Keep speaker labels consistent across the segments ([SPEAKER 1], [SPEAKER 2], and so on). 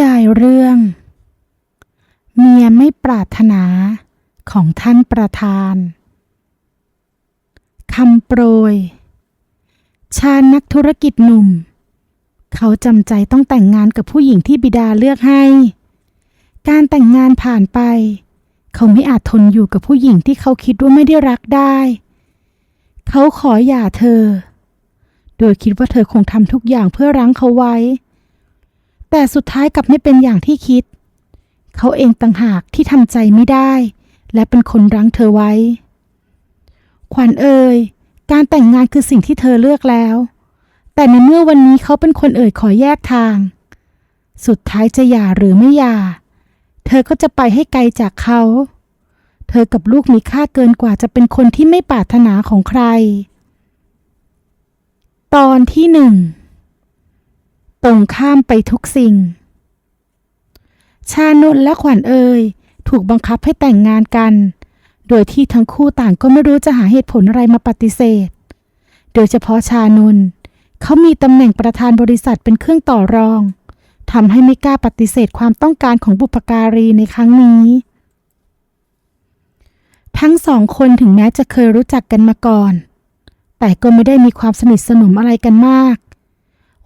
[SPEAKER 1] ยายเรื่อง เมียไม่ปรารถนาของท่านประธานคำโปรย ชาญนักธุรกิจหนุ่ม เขาจำใจต้องแต่งงานกับผู้หญิงที่บิดาเลือกให้ การแต่งงานผ่านไป เขาไม่อาจทนอยู่กับผู้หญิงที่เขาคิดว่าไม่ได้รักได้ เขาขอหย่าเธอ โดยคิดว่าเธอคงทำทุกอย่างเพื่อรั้งเขาไว้ แต่สุดท้ายกลับไม่เป็นอย่างที่คิด เขาเองต่างหากที่ทำใจไม่ได้ และเป็นคนรั้งเธอไว้ ขวัญเอ่ยการแต่งงานคือสิ่งที่เธอเลือกแล้ว แต่ในเมื่อวันนี้เขาเป็นคนเอ่ยขอแยกทาง สุดท้ายจะหย่าหรือไม่หย่า เธอก็จะไปให้ไกลจากเขา เธอกับลูกมีค่าเกินกว่าจะเป็นคนที่ไม่ปรารถนาของใคร ตอนที่หนึ่ง ตรงข้ามไปทุกสิ่ง ชานนและขวัญเอยถูกบังคับให้แต่งงานกัน โดยที่ทั้งคู่ต่างก็ไม่รู้จะหาเหตุผลอะไรมาปฏิเสธ โดยเฉพาะชานนเขามีตำแหน่งประธานบริษัทเป็นเครื่องต่อรองทำให้ไม่กล้าปฏิเสธความต้องการของบุพการีในครั้งนี้ ทั้งสองคนถึงแม้จะเคยรู้จักกันมาก่อน แต่ก็ไม่ได้มีความสนิทสนมอะไรกันมาก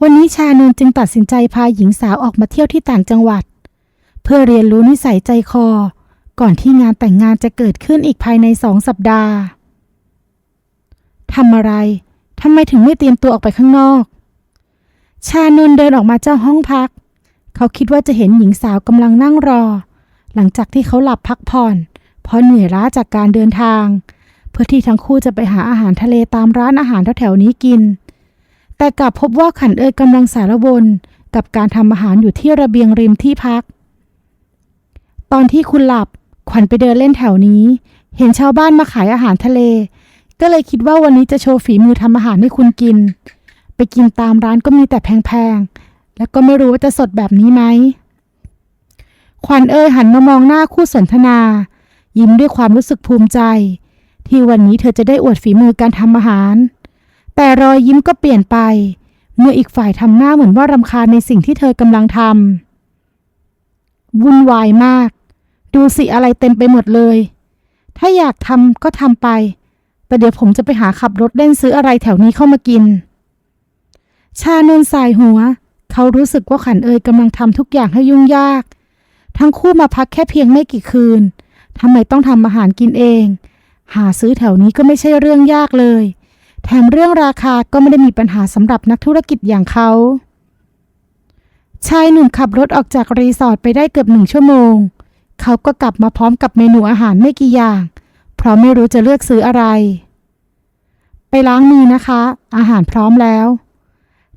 [SPEAKER 1] วันนี้ชานนจึงตัดสินใจพาหญิงสาวออกมาเที่ยวที่ต่างจังหวัด เพื่อเรียนรู้นิสัยใจคอ ก่อนที่งานแต่งงานจะเกิดขึ้นอีกภายในสองสัปดาห์ทำอะไรทำไมถึงไม่เตรียมตัวออกไปข้างนอก ชานนเดินออกมาเจ้าห้องพัก เขาคิดว่าจะเห็นหญิงสาวกำลังนั่งรอ หลังจากที่เขาหลับพักผ่อน เพราะเหนื่อยล้าจากการเดินทาง เพื่อที่ทั้งคู่จะไปหาอาหารทะเลตามร้านอาหารแถวๆนี้กิน แต่กลับพบว่าขันเอยกำลังสารวน กับการทำอาหารอยู่ที่ระเบียงริมที่พัก ตอนที่คุณหลับขวัญไปเดินเล่นแถวนี้ เห็นชาวบ้านมาขายอาหารทะเล ก็เลยคิดว่าวันนี้จะโชว์ฝีมือทำอาหารให้คุณกิน ไปกินตามร้านก็มีแต่แพงๆ แล้วก็ไม่รู้ว่าจะสดแบบนี้ไหม ขวัญเอยหันมามองหน้าคู่สนทนา ยิ้มด้วยความรู้สึกภูมิใจ ที่วันนี้เธอจะได้อวดฝีมือการทำอาหาร แต่รอยยิ้มก็เปลี่ยนไป เมื่ออีกฝ่ายทำหน้าเหมือนว่ารำคาญในสิ่งที่เธอกำลังทำวุ่นวายมาก ดูสิอะไรเต็มไปหมดเลย ถ้าอยากทำก็ทำไป แต่เดี๋ยวผมจะไปหาขับรถเล่นซื้ออะไรแถวนี้เข้ามากิน ชานนสายหัว เขารู้สึกว่าขันเอยกำลังทำทุกอย่างให้ยุ่งยาก ทั้งคู่มาพักแค่เพียงไม่กี่คืนทำไมต้องทำอาหารกินเอง หาซื้อแถวนี้ก็ไม่ใช่เรื่องยากเลย แถมเรื่องราคาก็ไม่ได้มีปัญหาสำหรับนักธุรกิจอย่างเขา ชายหนุ่มขับรถออกจากรีสอร์ทไปได้เกือบหนึ่งชั่วโมง เขาก็กลับมาพร้อมกับเมนูอาหารไม่กี่อย่าง เพราะไม่รู้จะเลือกซื้ออะไร ไปล้างมือนะคะ อาหารพร้อมแล้ว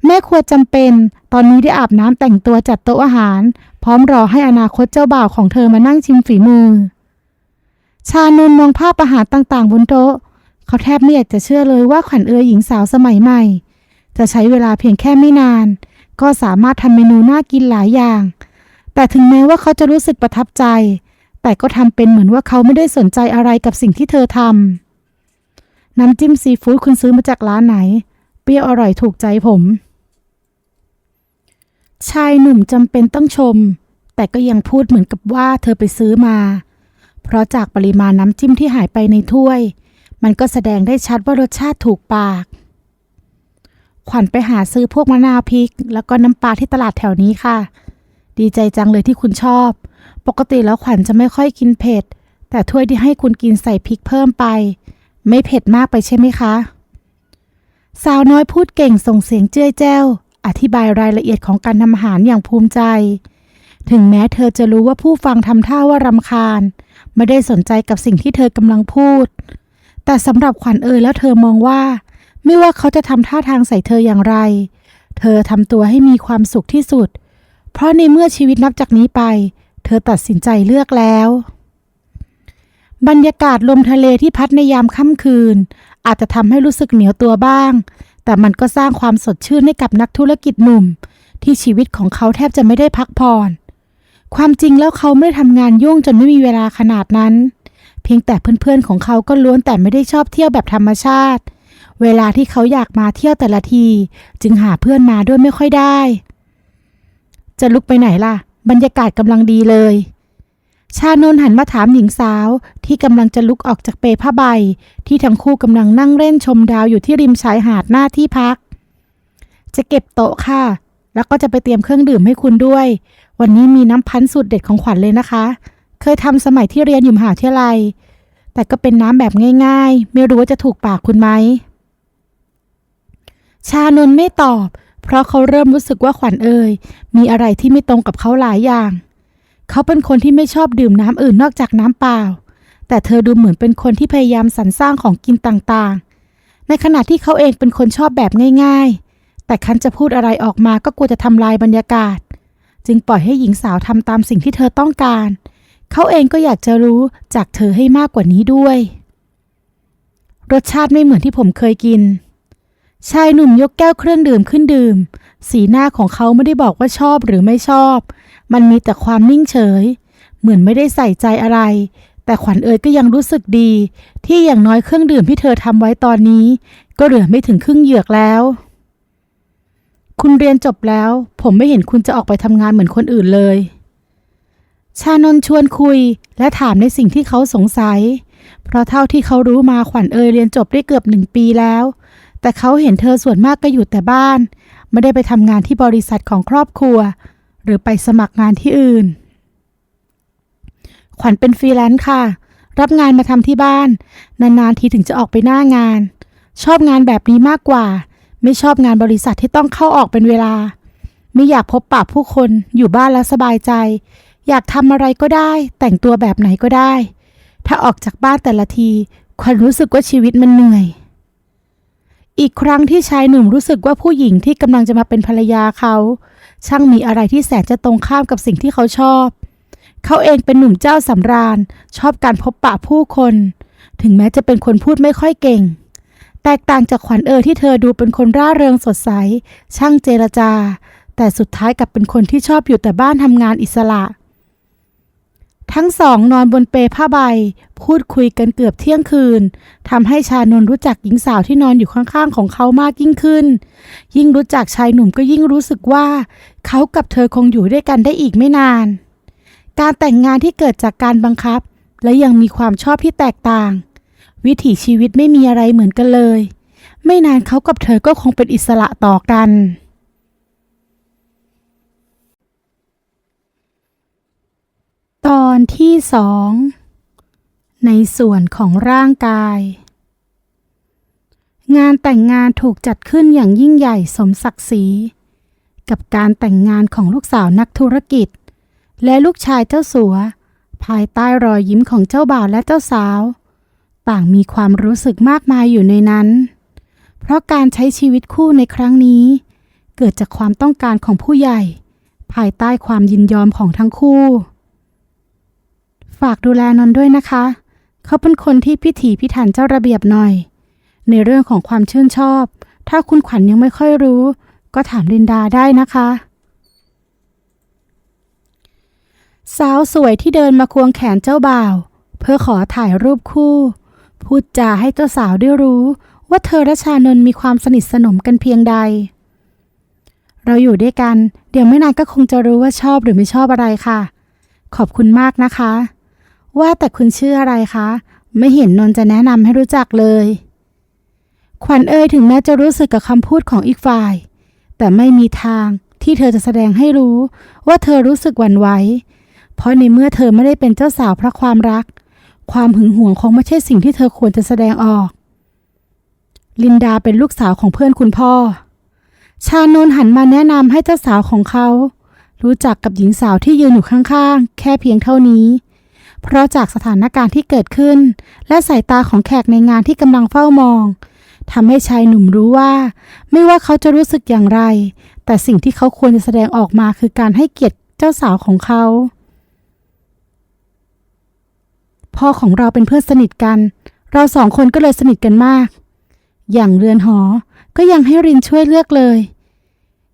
[SPEAKER 1] แม่ครัวจำเป็น ตอนนี้ได้อาบน้ำแต่งตัวจัดโต๊ะอาหาร พร้อมรอให้อนาคตเจ้าบ่าวของเธอมานั่งชิมฝีมือ ชานนมองภาพอาหารต่างๆบนโต๊ะ เขาแทบไม่อยากจะเชื่อเลยว่าขวัญเอือหญิงสาวสมัยใหม่ จะใช้เวลาเพียงแค่ไม่นาน ก็สามารถทำเมนูน่ากินหลายอย่าง แต่ถึงแม้ว่าเขาจะรู้สึกประทับใจ แต่ก็ทำเป็นเหมือนว่าเขาไม่ได้สนใจอะไรกับสิ่งที่เธอทำน้ำจิ้มซีฟู้ดคุณซื้อมาจากร้านไหน เปรี้ยวอร่อยถูกใจผม ชายหนุ่มจำเป็นต้องชม แต่ก็ยังพูดเหมือนกับว่าเธอไปซื้อมา เพราะจากปริมาณน้ำจิ้มที่หายไปในถ้วย มันก็แสดงได้ชัดว่ารสชาติถูกปาก ขวัญไปหาซื้อพวกมะนาวพริก แล้วก็น้ำปลาที่ตลาดแถวนี้ค่ะ ดีใจจังเลยที่คุณชอบ ปกติแล้วขวัญจะไม่ค่อยกินเผ็ด แต่ถ้วยที่ให้คุณกินใส่พริกเพิ่มไป ไม่เผ็ดมากไปใช่ไหมคะ สาวน้อยพูดเก่งส่งเสียงเจ้ยแจ้ว อธิบายรายละเอียดของการทำอาหารอย่างภูมิใจ ถึงแม้เธอจะรู้ว่าผู้ฟังทำท่าว่ารำคาญ ไม่ได้สนใจกับสิ่งที่เธอกำลังพูด แต่สำหรับขวัญเอยแล้วเธอมองว่า ไม่ว่าเขาจะทำท่าทางใส่เธออย่างไร เธอทำตัวให้มีความสุขที่สุด เพราะในเมื่อชีวิตนับจากนี้ไป เธอตัดสินใจเลือกแล้ว บรรยากาศลมทะเลที่พัดในยามค่ำคืน อาจจะทำให้รู้สึกเหนียวตัวบ้าง แต่มันก็สร้างความสดชื่นให้กับนักธุรกิจหนุ่ม ที่ชีวิตของเขาแทบจะไม่ได้พักผ่อน ความจริงแล้วเขาไม่ได้ทำงานยุ่งจนไม่มีเวลาขนาดนั้นเเพียงแต่เพื่อนๆของเขาก็ล้วนแต่ไม่ได้ชอบเที่ยวแบบธรรมชาติ เวลาที่เขาอยากมาเที่ยวแต่ละที จึงหาเพื่อนมาด้วยไม่ค่อยได้ จะลุกไปไหนล่ะ บรรยากาศกำลังดีเลย ชานนหันมาถามหญิงสาวที่กำลังจะลุกออกจากเปผ้าใบ ที่ทั้งคู่กำลังนั่งเล่นชมดาวอยู่ที่ริมชายหาดหน้าที่พัก จะเก็บโต๊ะค่ะ แล้วก็จะไปเตรียมเครื่องดื่มให้คุณด้วย วันนี้มีน้ำพันธุ์สูตรเด็ดของขวัญเลยนะคะ เคยทำสมัยที่เรียนอยู่มหาวิทยาลัย แต่ก็เป็นน้ำแบบง่าย ๆ ไม่รู้ว่าจะถูกปากคุณไหม ชานนไม่ตอบ เพราะเขาเริ่มรู้สึกว่าขวัญเอ่ยมีอะไรที่ไม่ตรงกับเขาหลายอย่าง เขาเป็นคนที่ไม่ชอบดื่มน้ำอื่นนอกจากน้ำเปล่า แต่เธอดูเหมือนเป็นคนที่พยายามสรรสร้างของกินต่างๆ ในขณะที่เขาเองเป็นคนชอบแบบง่าย ๆ แต่คันจะพูดอะไรออกมาก็กลัวจะทำลายบรรยากาศ จึงปล่อยให้หญิงสาวทำตามสิ่งที่เธอต้องการเขาเองก็อยากจะรู้จากเธอให้มากกว่านี้ด้วย รสชาติไม่เหมือนที่ผมเคยกิน ชายหนุ่มยกแก้วเครื่องดื่มขึ้นดื่ม สีหน้าของเขาไม่ได้บอกว่าชอบหรือไม่ชอบ มันมีแต่ความนิ่งเฉย เหมือนไม่ได้ใส่ใจอะไร แต่ขวัญเอ๋ยก็ยังรู้สึกดี ที่อย่างน้อยเครื่องดื่มที่เธอทำไว้ตอนนี้ ก็เหลือไม่ถึงครึ่งเหยือกแล้วคุณเรียนจบแล้ว ผมไม่เห็นคุณจะออกไปทำงานเหมือนคนอื่นเลย ชานนชวนคุยและถามในสิ่งที่เขาสงสัย เพราะเท่าที่เขารู้มาขวัญเอยเรียนจบได้เกือบหนึ่งปีแล้ว แต่เขาเห็นเธอส่วนมากก็อยู่แต่บ้าน ไม่ได้ไปทำงานที่บริษัทของครอบครัว หรือไปสมัครงานที่อื่น ขวัญเป็นฟรีแลนซ์ค่ะ รับงานมาทำที่บ้าน นานๆทีถึงจะออกไปหน้างาน ชอบงานแบบนี้มากกว่า ไม่ชอบงานบริษัทที่ต้องเข้าออกเป็นเวลา ไม่อยากพบปะผู้คนอยู่บ้านแล้วสบายใจ อยากทำอะไรก็ได้ แต่งตัวแบบไหนก็ได้ ถ้าออกจากบ้านแต่ละทีขวัญรู้สึกว่าชีวิตมันเหนื่อย อีกครั้งที่ชายหนุ่มรู้สึกว่าผู้หญิงที่กำลังจะมาเป็นภรรยาเขา ช่างมีอะไรที่แสนจะตรงข้ามกับสิ่งที่เขาชอบ เขาเองเป็นหนุ่มเจ้าสำราญ ชอบการพบปะผู้คน ถึงแม้จะเป็นคนพูดไม่ค่อยเก่ง แตกต่างจากขวัญเอ๋ยที่เธอดูเป็นคนร่าเริงสดใส ช่างเจรจา แต่สุดท้ายกลับเป็นคนที่ชอบอยู่แต่บ้านทำงานอิสระ ทั้งสองนอนบนเปผ้าใบ พูดคุยกันเกือบเที่ยงคืนทำให้ชานนรู้จักหญิงสาวที่นอนอยู่ข้างๆของเขามากยิ่งขึ้น ยิ่งรู้จักชายหนุ่มก็ยิ่งรู้สึกว่า เขากับเธอคงอยู่ด้วยกันได้อีกไม่นาน การแต่งงานที่เกิดจากการบังคับ และยังมีความชอบที่แตกต่าง วิถีชีวิตไม่มีอะไรเหมือนกันเลย ไม่นานเขากับเธอก็คงเป็นอิสระต่อกัน ตอนที่สอง ในส่วนของร่างกาย งานแต่งงานถูกจัดขึ้นอย่างยิ่งใหญ่สมศักดิ์ศรี กับการแต่งงานของลูกสาวนักธุรกิจ และลูกชายเจ้าสัว ภายใต้รอยยิ้มของเจ้าบ่าวและเจ้าสาว ต่างมีความรู้สึกมากมายอยู่ในนั้น เพราะการใช้ชีวิตคู่ในครั้งนี้ เกิดจากความต้องการของผู้ใหญ่ ภายใต้ความยินยอมของทั้งคู่ ฝากดูแลนนด้วยนะคะ เขาเป็นคนที่พิถีพิถันเจ้าระเบียบหน่อย ในเรื่องของความชื่นชอบ ถ้าคุณขวัญยังไม่ค่อยรู้ ก็ถามลินดาได้นะคะ สาวสวยที่เดินมาควงแขนเจ้าบ่าว เพื่อขอถ่ายรูปคู่ พูดจาให้เจ้าสาวได้รู้ว่าเธอและชานนมีความสนิทสนมกันเพียงใด เราอยู่ด้วยกัน เดี๋ยวไม่นานก็คงจะรู้ว่าชอบหรือไม่ชอบอะไรค่ะ ขอบคุณมากนะคะ ว่าแต่คุณชื่ออะไรคะ ไม่เห็นนนท์จะแนะนำให้รู้จักเลย ขวัญเอ่ยถึงแม้จะรู้สึกกับคำพูดของอีกฝ่าย แต่ไม่มีทางที่เธอจะแสดงให้รู้ว่าเธอรู้สึกหวั่นไหว เพราะในเมื่อเธอไม่ได้เป็นเจ้าสาวเพราะความรัก ความหึงหวงคงไม่ใช่สิ่งที่เธอควรจะแสดงออก ลินดาเป็นลูกสาวของเพื่อนคุณพ่อ ชาโนนหันมาแนะนำให้เจ้าสาวของเขา รู้จักกับหญิงสาวที่ยืนอยู่ข้างๆ แค่เพียงเท่านี้ เพราะจากสถานการณ์ที่เกิดขึ้น และสายตาของแขกในงานที่กำลังเฝ้ามองทำให้ชายหนุ่มรู้ว่า ไม่ว่าเขาจะรู้สึกอย่างไร แต่สิ่งที่เขาควรจะแสดงออกมาคือการให้เกียรติเจ้าสาวของเขา พ่อของเราเป็นเพื่อนสนิทกัน เราสองคนก็เลยสนิทกันมาก อย่างเรือนหอ ก็ยังให้รินช่วยเลือกเลย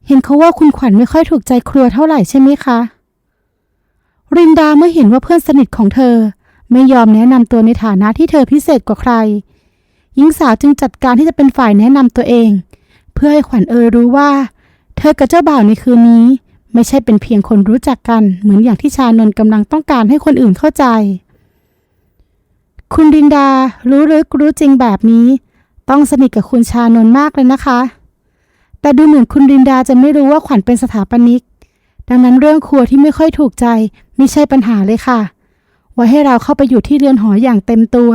[SPEAKER 1] เห็นเขาว่าคุณขวัญไม่ค่อยถูกใจครัวเท่าไหร่ใช่ไหมคะ รินดาเมื่อเห็นว่าเพื่อนสนิทของเธอ ไม่ยอมแนะนำตัวในฐานะที่เธอพิเศษกว่าใคร หญิงสาวจึงจัดการที่จะเป็นฝ่ายแนะนำตัวเอง เพื่อให้ขวัญเอยรู้ว่า เธอกับเจ้าบ่าวในคืนนี้ ไม่ใช่เป็นเพียงคนรู้จักกัน เหมือนอย่างที่ชานนท์กำลังต้องการให้คนอื่นเข้าใจ คุณรินดารู้ลึกรู้จริงแบบนี้ ต้องสนิทกับคุณชานนท์มากเลยนะคะ แต่ดูเหมือนคุณรินดาจะไม่รู้ว่าขวัญเป็นสถาปนิกดังนั้นเรื่องครัวที่ไม่ค่อยถูกใจ ไม่ใช่ปัญหาเลยค่ะ ไว้ให้เราเข้าไปอยู่ที่เรือนหออย่างเต็มตัว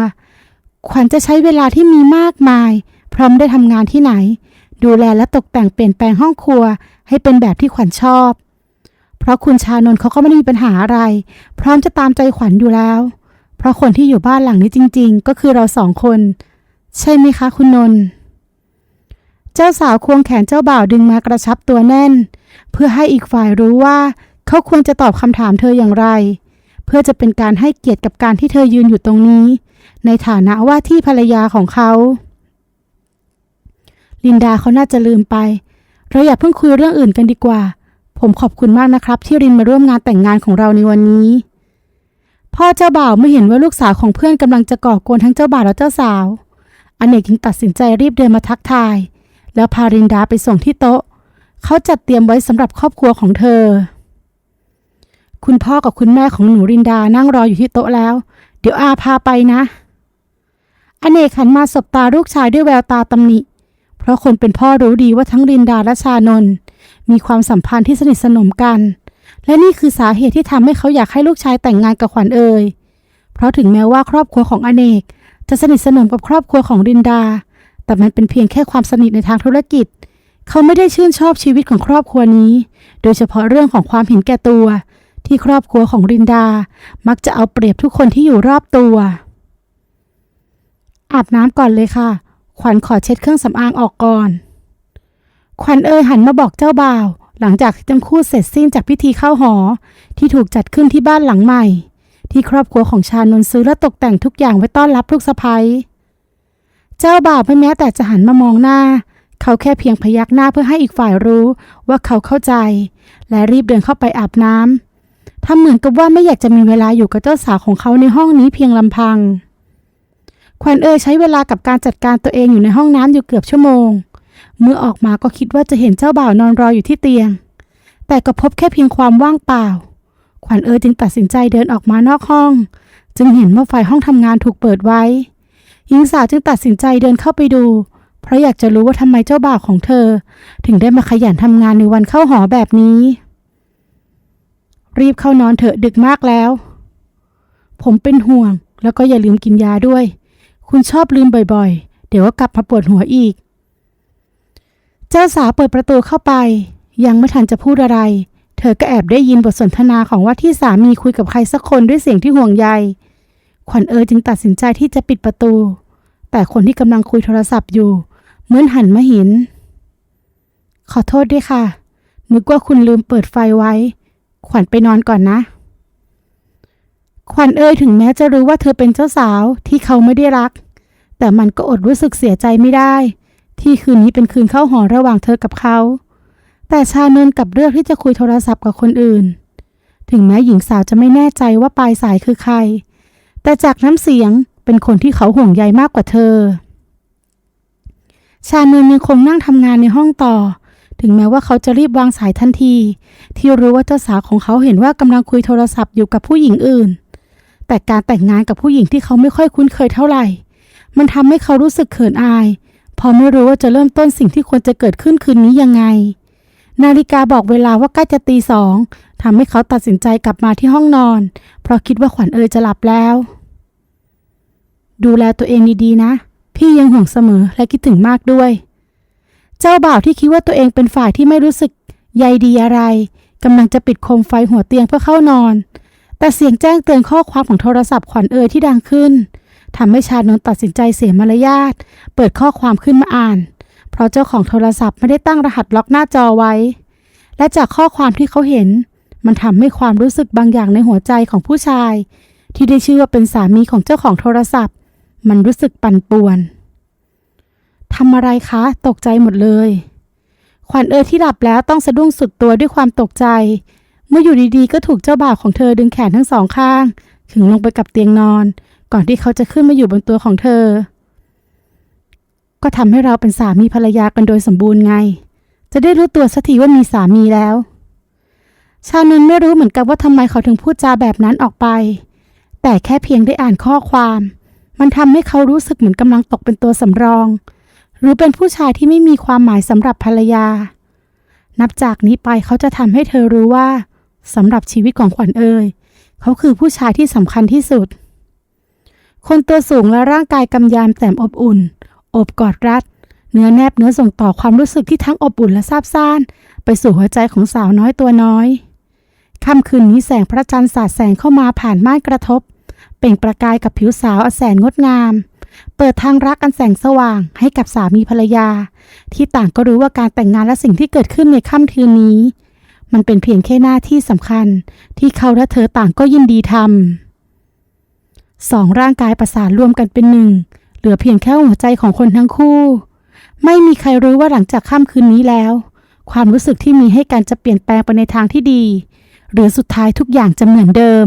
[SPEAKER 1] ขวัญจะใช้เวลาที่มีมากมาย พร้อมได้ทำงานที่ไหน ดูแลและตกแต่งเปลี่ยนแปลงห้องครัว ให้เป็นแบบที่ขวัญชอบ เพราะคุณชานนท์เขาก็ไม่ได้มีปัญหาอะไร พร้อมจะตามใจขวัญอยู่แล้ว เพราะคนที่อยู่บ้านหลังนี้จริง ๆ ก็คือเราสองคน ใช่ไหมคะคุณนนท์เจ้าสาวควงแขนเจ้าบ่าวดึงมากระชับตัวแน่น เพื่อให้อีกฝ่ายรู้ว่า เขาควรจะตอบคำถามเธออย่างไร เพื่อจะเป็นการให้เกียรติกับการที่เธอยืนอยู่ตรงนี้ ในฐานะว่าที่ภรรยาของเขา ลินดาเขาน่าจะลืมไป เราอย่าเพิ่งคุยเรื่องอื่นกันดีกว่า ผมขอบคุณมากนะครับ ที่รินมาร่วมงานแต่งงานของเราในวันนี้ พ่อเจ้าบ่าวไม่เห็นว่าลูกสาวของเพื่อนกำลังจะก่อกวนทั้งเจ้าบ่าวและเจ้าสาวอเนกจึงตัดสินใจรีบเดินมาทักทาย แล้วพารินดาไปส่งที่โต๊ะ เขาจัดเตรียมไว้สำหรับครอบครัวของเธอ คุณพ่อกับคุณแม่ของหนูรินดานั่งรออยู่ที่โต๊ะแล้ว เดี๋ยวอาพาไปนะ อเนกหันมาสบตาลูกชายด้วยแววตาตำหนิ เพราะคนเป็นพ่อรู้ดีว่าทั้งรินดาและชานน์มีความสัมพันธ์ที่สนิทสนมกัน และนี่คือสาเหตุที่ทำให้เขาอยากให้ลูกชายแต่งงานกับขวัญเอ่ยเพราะถึงแม้ว่าครอบครัวของอเนก จะสนิทสนมกับครอบครัวของรินดา แต่มันเป็นเพียงแค่ความสนิทในทางธุรกิจ เขาไม่ได้ชื่นชอบชีวิตของครอบครัวนี้ โดยเฉพาะเรื่องของความเห็นแก่ตัว ที่ครอบครัวของรินดา มักจะเอาเปรียบทุกคนที่อยู่รอบตัว อาบน้ำก่อนเลยค่ะ ขวัญขอเช็ดเครื่องสำอางออกก่อน ขวัญเอ่ยหันมาบอกเจ้าบ่าว หลังจากทั้งคู่เสร็จสิ้นจากพิธีเข้าหอ ที่ถูกจัดขึ้นที่บ้านหลังใหม่ ที่ครอบครัวของชานนซื้อและตกแต่งทุกอย่างไว้ต้อนรับลูกสะใภ้เจ้าบ่าวไม่แม้แต่จะหันมามองหน้าเขาแค่เพียงพยักหน้าเพื่อให้อีกฝ่ายรู้ว่าเขาเข้าใจ และรีบเดินเข้าไปอาบน้ำ ทำเหมือนกับว่าไม่อยากจะมีเวลาอยู่กับเจ้าสาวของเขาในห้องนี้เพียงลำพัง ขวัญเอยใช้เวลากับการจัดการตัวเองอยู่ในห้องน้ำอยู่เกือบชั่วโมง เมื่อออกมาก็คิดว่าจะเห็นเจ้าบ่าวนอนรออยู่ที่เตียง แต่ก็พบแค่เพียงความว่างเปล่า ขวัญเอยจึงตัดสินใจเดินออกมานอกห้อง จึงเห็นว่าไฟห้องทำงานถูกเปิดไว้ หญิงสาวจึงตัดสินใจเดินเข้าไปดู เพราะอยากจะรู้ว่าทำไมเจ้าบ่าวของเธอ ถึงได้มาขยันทำงานในวันเข้าหอแบบนี้ รีบเข้านอนเถอะดึกมากแล้ว ผมเป็นห่วง แล้วก็อย่าลืมกินยาด้วย คุณชอบลืมบ่อยๆ เดี๋ยวก็กลับมาปวดหัวอีก เจ้าสาวเปิดประตูเข้าไป ยังไม่ทันจะพูดอะไร เธอก็แอบได้ยินบทสนทนาของว่าที่สามีคุยกับใครสักคนด้วยเสียงที่ห่วงใย ขวัญเอ๋ยจึงตัดสินใจที่จะปิดประตู แต่คนที่กำลังคุยโทรศัพท์อยู่เหมือนหันมาเห็น ขอโทษด้วยค่ะ นึกว่าคุณลืมเปิดไฟไว้ ขวัญไปนอนก่อนนะ ขวัญเอ่ยถึงแม้จะรู้ว่าเธอเป็นเจ้าสาวที่เขาไม่ได้รัก แต่มันก็อดรู้สึกเสียใจไม่ได้ ที่คืนนี้เป็นคืนเข้าหอระหว่างเธอกับเขา แต่ชานนท์กลับเลือกที่จะคุยโทรศัพท์กับคนอื่น ถึงแม้หญิงสาวจะไม่แน่ใจว่าปลายสายคือใคร แต่จากน้ำเสียงเป็นคนที่เขาห่วงใยมากกว่าเธอ ชานนท์ยังคงนั่งทำงานในห้องต่อ ถึงแม้ว่าเขาจะรีบวางสายทันที ที่รู้ว่าเจ้าสาวของเขาเห็นว่ากำลังคุยโทรศัพท์อยู่กับผู้หญิงอื่น แต่การแต่งงานกับผู้หญิงที่เขาไม่ค่อยคุ้นเคยเท่าไหร่ มันทำให้เขารู้สึกเขินอาย พอไม่รู้ว่าจะเริ่มต้นสิ่งที่ควรจะเกิดขึ้นคืนนี้ยังไง นาฬิกาบอกเวลาว่าใกล้จะตีสองทำให้เขาตัดสินใจกลับมาที่ห้องนอน เพราะคิดว่าขวัญเอ๋ยจะหลับแล้ว ดูแลตัวเองดีๆนะ พี่ยังห่วงเสมอและคิดถึงมากด้วย เจ้าบ่าวที่คิดว่าตัวเองเป็นฝ่ายที่ไม่รู้สึกใยดีอะไรกำลังจะปิดโคมไฟหัวเตียงเพื่อเข้านอน แต่เสียงแจ้งเตือนข้อความของโทรศัพท์ขวัญเอยที่ดังขึ้นทำให้ชานนท์ตัดสินใจเสียมารยาทเปิดข้อความขึ้นมาอ่าน เพราะเจ้าของโทรศัพท์ไม่ได้ตั้งรหัสล็อกหน้าจอไว้ และจากข้อความที่เขาเห็น มันทำให้ความรู้สึกบางอย่างในหัวใจของผู้ชาย ที่ได้ชื่อว่าเป็นสามีของเจ้าของโทรศัพท์ มันรู้สึกปั่นป่วน ทำอะไรคะ ตกใจหมดเลย ขวัญเอยที่หลับแล้วต้องสะดุ้งสุดตัวด้วยความตกใจ เมื่ออยู่ดีๆ ก็ถูกเจ้าบ่าวของเธอดึงแขนทั้งสองข้างขึงลงไปกับเตียงนอน ก่อนที่เขาจะขึ้นมาอยู่บนตัวของเธอ ก็ทำให้เราเป็นสามีภรรยากันโดยสมบูรณ์ไง จะได้รู้ตัวสักทีว่ามีสามีแล้ว ชาวนนไม่รู้เหมือนกันว่าทำไมเขาถึงพูดจาแบบนั้นออกไป แต่แค่เพียงได้อ่านข้อความ มันทำให้เขารู้สึกเหมือนกำลังตกเป็นตัวสำรอง หรือเป็นผู้ชายที่ไม่มีความหมายสำหรับภรรยา นับจากนี้ไปเขาจะทำให้เธอรู้ว่าสำหรับชีวิตของขวัญเอ่ยเขาคือผู้ชายที่สำคัญที่สุด คนตัวสูงและร่างกายกำยำแต่อบอุ่น อบกอดรัด เนื้อแนบเนื้อส่งต่อความรู้สึกที่ทั้งอบอุ่นและซาบซ่าน ไปสู่หัวใจของสาวน้อยตัวน้อยค่ำคืนนี้แสงพระจันทร์สาดแสงเข้ามาผ่านม่านกระทบ เปล่งประกายกับผิวสาวอแสนงดงาม เปิดทางรักอันแสงสว่างให้กับสามีภรรยา ที่ต่างก็รู้ว่าการแต่งงานและสิ่งที่เกิดขึ้นในค่ำคืนนี้ มันเป็นเพียงแค่หน้าที่สำคัญ ที่เขาและเธอต่างก็ยินดีทำสองร่างกายประสานรวมกันเป็นหนึ่ง เหลือเพียงแค่หัวใจของคนทั้งคู่ ไม่มีใครรู้ว่าหลังจากค่ำคืนนี้แล้ว ความรู้สึกที่มีให้กันจะเปลี่ยนแปลงไปในทางที่ดี หรือสุดท้ายทุกอย่างจะเหมือนเดิม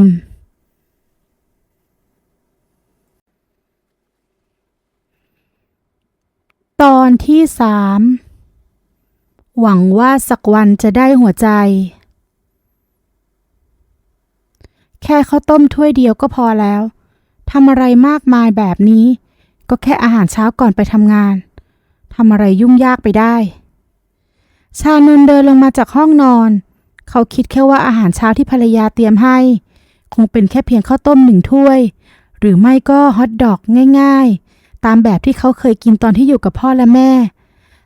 [SPEAKER 1] ตอนที่สามหวังว่าสักวันจะได้หัวใจ แค่ข้าวต้มถ้วยเดียวก็พอแล้วทำอะไรมากมายแบบนี้ ก็แค่อาหารเช้าก่อนไปทำงานทำอะไรยุ่งยากไปได้ ชานนเดินลงมาจากห้องนอน เขาคิดแค่ว่าอาหารเช้าที่ภรรยาเตรียมให้ คงเป็นแค่เพียงข้าวต้มหนึ่งถ้วย หรือไม่ก็ฮอทดอกง่ายๆ ตามแบบที่เขาเคยกินตอนที่อยู่กับพ่อและแม่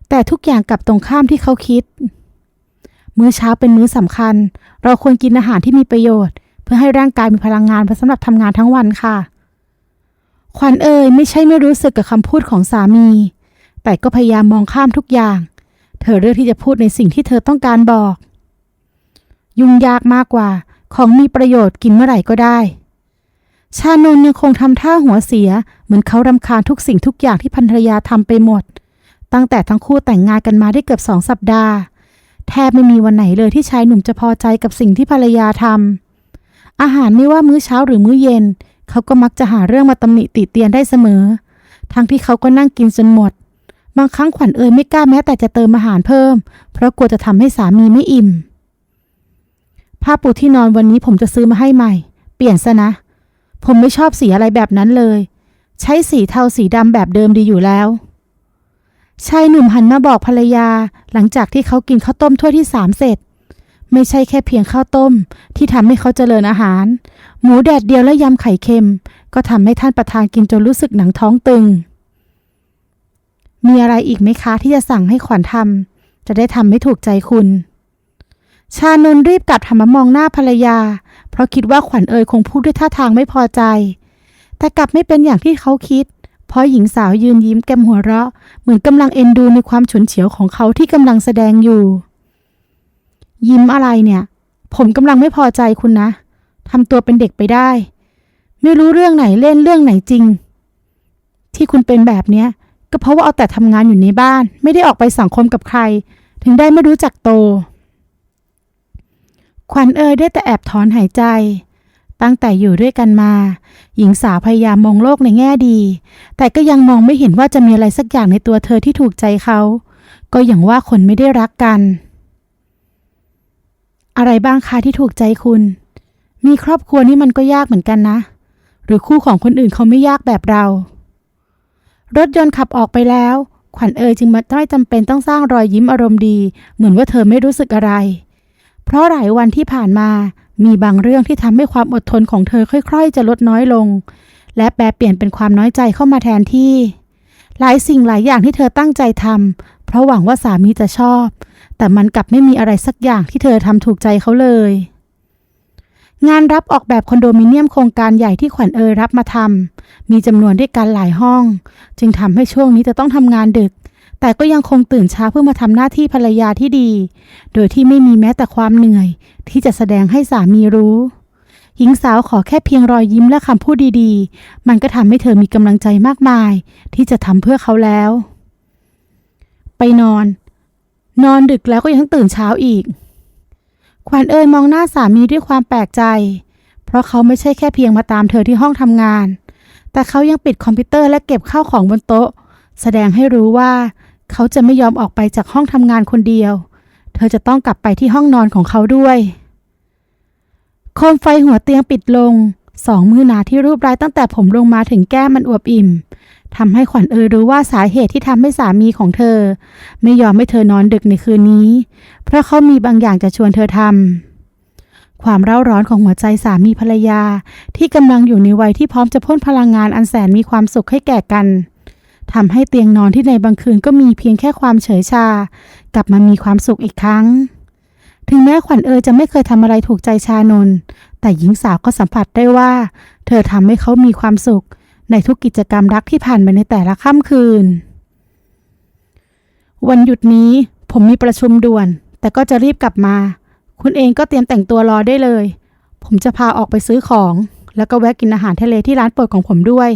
[SPEAKER 1] แต่ทุกอย่างกลับตรงข้ามที่เขาคิด มื้อเช้าเป็นมื้อสำคัญ เราควรกินอาหารที่มีประโยชน์ เพื่อให้ร่างกายมีพลังงานสำหรับทำงานทั้งวันค่ะ ขวัญเอ่ยไม่ใช่ไม่รู้สึกกับคำพูดของสามี แต่ก็พยายามมองข้ามทุกอย่าง เธอเลือกที่จะพูดในสิ่งที่เธอต้องการบอก ยุ่งยากมากกว่า ของมีประโยชน์กินเมื่อไหร่ก็ได้ ชานนยังคงทำท่าหัวเสีย เหมือนเขารำคาญทุกสิ่งทุกอย่างที่ภรรยาทำไปหมด ตั้งแต่ทั้งคู่แต่งงานกันมาได้เกือบสองสัปดาห์ แทบไม่มีวันไหนเลยที่ชายหนุ่มจะพอใจกับสิ่งที่ภรรยาทำอาหารไม่ว่ามื้อเช้าหรือมื้อเย็น เขาก็มักจะหาเรื่องมาตำหนิติเตียนได้เสมอ ทั้งที่เขาก็นั่งกินจนหมด บางครั้งขวัญเอ่ยไม่กล้าแม้แต่จะเติมอาหารเพิ่ม เพราะกลัวจะทำให้สามีไม่อิ่มผ้าปูที่นอนวันนี้ผมจะซื้อมาให้ใหม่ เปลี่ยนซะนะ ผมไม่ชอบสีอะไรแบบนั้นเลย ใช้สีเทาสีดำแบบเดิมดีอยู่แล้ว ชายหนุ่มหันมาบอกภรรยา หลังจากที่เขากินข้าวต้มถ้วยที่สามเสร็จ ไม่ใช่แค่เพียงข้าวต้ม ที่ทำให้เขาเจริญอาหาร หมูแดดเดียวและยำไข่เค็ม ก็ทำให้ท่านประธานกินจนรู้สึกหนังท้องตึง มีอะไรอีกไหมคะที่จะสั่งให้ขวัญทำจะได้ทำไม่ถูกใจคุณชานนรีบกลับหันมามองหน้าภรรยา เพราะคิดว่าขวัญเอ่ยคงพูดด้วยท่าทางไม่พอใจ แต่กลับไม่เป็นอย่างที่เขาคิด เพราะหญิงสาวยืนยิ้มแก้มหัวเราะ เหมือนกำลังเอ็นดูในความฉุนเฉียวของเขาที่กำลังแสดงอยู่ ยิ้มอะไรเนี่ย ผมกำลังไม่พอใจคุณนะทำตัวเป็นเด็กไปได้ ไม่รู้เรื่องไหนเล่นเรื่องไหนจริง ที่คุณเป็นแบบเนี้ย ก็เพราะว่าเอาแต่ทำงานอยู่ในบ้าน ไม่ได้ออกไปสังคมกับใคร ถึงได้ไม่รู้จักโต ขวัญเอ่ยได้แต่แอบถอนหายใจ ตั้งแต่อยู่ด้วยกันมา หญิงสาวพยายามมองโลกในแง่ดี แต่ก็ยังมองไม่เห็นว่าจะมีอะไรสักอย่างในตัวเธอที่ถูกใจเขา ก็อย่างว่าคนไม่ได้รักกัน อะไรบ้างคะที่ถูกใจคุณ มีครอบครัวนี่มันก็ยากเหมือนกันนะ หรือคู่ของคนอื่นเขาไม่ยากแบบเรา รถยนต์ขับออกไปแล้ว ขวัญเอ่ยจึงมาไม่จำเป็นต้องสร้างรอยยิ้มอารมณ์ดี เหมือนว่าเธอไม่รู้สึกอะไร เพราะหลายวันที่ผ่านมามีบางเรื่องที่ทำให้ความอดทนของเธอค่อย ๆ จะลดน้อยลง และแปลเปลี่ยนเป็นความน้อยใจเข้ามาแทนที่ หลายสิ่งหลายอย่างที่เธอตั้งใจทำเพราะหวังว่าสามีจะชอบ แต่มันกลับไม่มีอะไรสักอย่างที่เธอทำถูกใจเขาเลย งานรับออกแบบคอนโดมิเนียมโครงการใหญ่ที่ขวัญเอยรับมาทำมีจำนวนด้วยกันหลายห้อง จึงทำให้ช่วงนี้จะต้องทำงานดึก แต่ก็ยังคงตื่นเช้าเพื่อมาทำหน้าที่ภรรยาที่ดี โดยที่ไม่มีแม้แต่ความเหนื่อย ที่จะแสดงให้สามีรู้ หญิงสาวขอแค่เพียงรอยยิ้มและคำพูดดีๆ มันก็ทำให้เธอมีกำลังใจมากมาย ที่จะทำเพื่อเขาแล้ว ไปนอน นอนดึกแล้วก็ยังตื่นเช้าอีก ขวัญเอ่ยมองหน้าสามีด้วยความแปลกใจ เพราะเขาไม่ใช่แค่เพียงมาตามเธอที่ห้องทำงาน แต่เขายังปิดคอมพิวเตอร์และเก็บข้าวของบนโต๊ะ แสดงให้รู้ว่า เขาจะไม่ยอมออกไปจากห้องทำงานคนเดียว เธอจะต้องกลับไปที่ห้องนอนของเขาด้วย โคมไฟหัวเตียงปิดลง สองมือหนาที่รูปร้ายตั้งแต่ผมลงมาถึงแก้มมันอวบอิ่มทำให้ขวัญเอยรู้ว่าสาเหตุที่ทำให้สามีของเธอ ไม่ยอมให้เธอนอนดึกในคืนนี้ เพราะเขามีบางอย่างจะชวนเธอทำความเร่าร้อนของหัวใจสามีภรรยา ที่กำลังอยู่ในวัยที่พร้อมจะพ่นพลังงานอันแสนมีความสุขให้แก่กัน ทำให้เตียงนอนที่ในบางคืนก็มีเพียงแค่ความเฉยชา กลับมามีความสุขอีกครั้ง ถึงแม้ขวัญเอยจะไม่เคยทำอะไรถูกใจชานน แต่หญิงสาวก็สัมผัสได้ว่า เธอทำให้เขามีความสุข ในทุกกิจกรรมรักที่ผ่านไปในแต่ละค่ำคืน วันหยุดนี้ผมมีประชุมด่วน แต่ก็จะรีบกลับมา คุณเองก็เตรียมแต่งตัวรอได้เลย ผมจะพาออกไปซื้อของ แล้วก็แวะกินอาหารทะเลที่ร้านโปรดของผมด้วย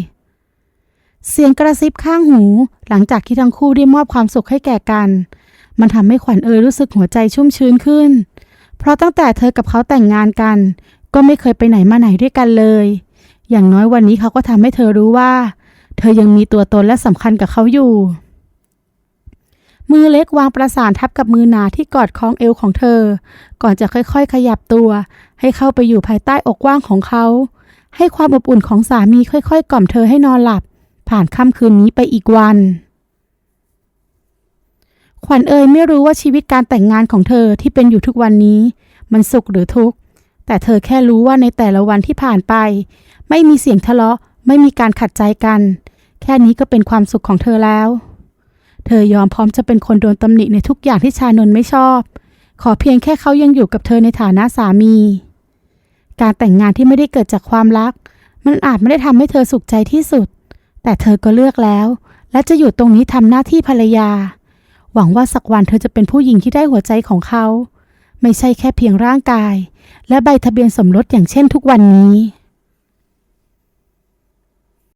[SPEAKER 1] เสียงกระซิบข้างหู หลังจากที่ทั้งคู่ได้มอบความสุขให้แก่กัน มันทำให้ขวัญเอยรู้สึกหัวใจชุ่มชื้นขึ้น เพราะตั้งแต่เธอกับเขาแต่งงานกัน ก็ไม่เคยไปไหนมาไหนด้วยกันเลย อย่างน้อยวันนี้เขาก็ทำให้เธอรู้ว่า เธอยังมีตัวตนและสำคัญกับเขาอยู่ มือเล็กวางประสานทับกับมือหนาที่กอดคล้องเอวของเธอ ก่อนจะค่อยๆ ขยับตัว ให้เข้าไปอยู่ภายใต้อกกว้างของเขา ให้ความอบอุ่นของสามีค่อยๆ กล่อมเธอให้นอนหลับ ผ่านค่ำคืนนี้ไปอีกวัน ขวัญเอ่ยไม่รู้ว่าชีวิตการแต่งงานของเธอที่เป็นอยู่ทุกวันนี้ มันสุขหรือทุกข์ แต่เธอแค่รู้ว่าในแต่ละวันที่ผ่านไป ไม่มีเสียงทะเลาะ ไม่มีการขัดใจกัน แค่นี้ก็เป็นความสุขของเธอแล้ว เธอยอมพร้อมจะเป็นคนโดนตำหนิในทุกอย่างที่ชานนไม่ชอบ ขอเพียงแค่เขายังอยู่กับเธอในฐานะสามี การแต่งงานที่ไม่ได้เกิดจากความรัก มันอาจไม่ได้ทำให้เธอสุขใจที่สุด แต่เธอก็เลือกแล้ว และจะอยู่ตรงนี้ทำหน้าที่ภรรยา หวังว่าสักวันเธอจะเป็นผู้หญิงที่ได้หัวใจของเขา ไม่ใช่แค่เพียงร่างกาย และใบทะเบียนสมรสอย่างเช่นทุกวันนี้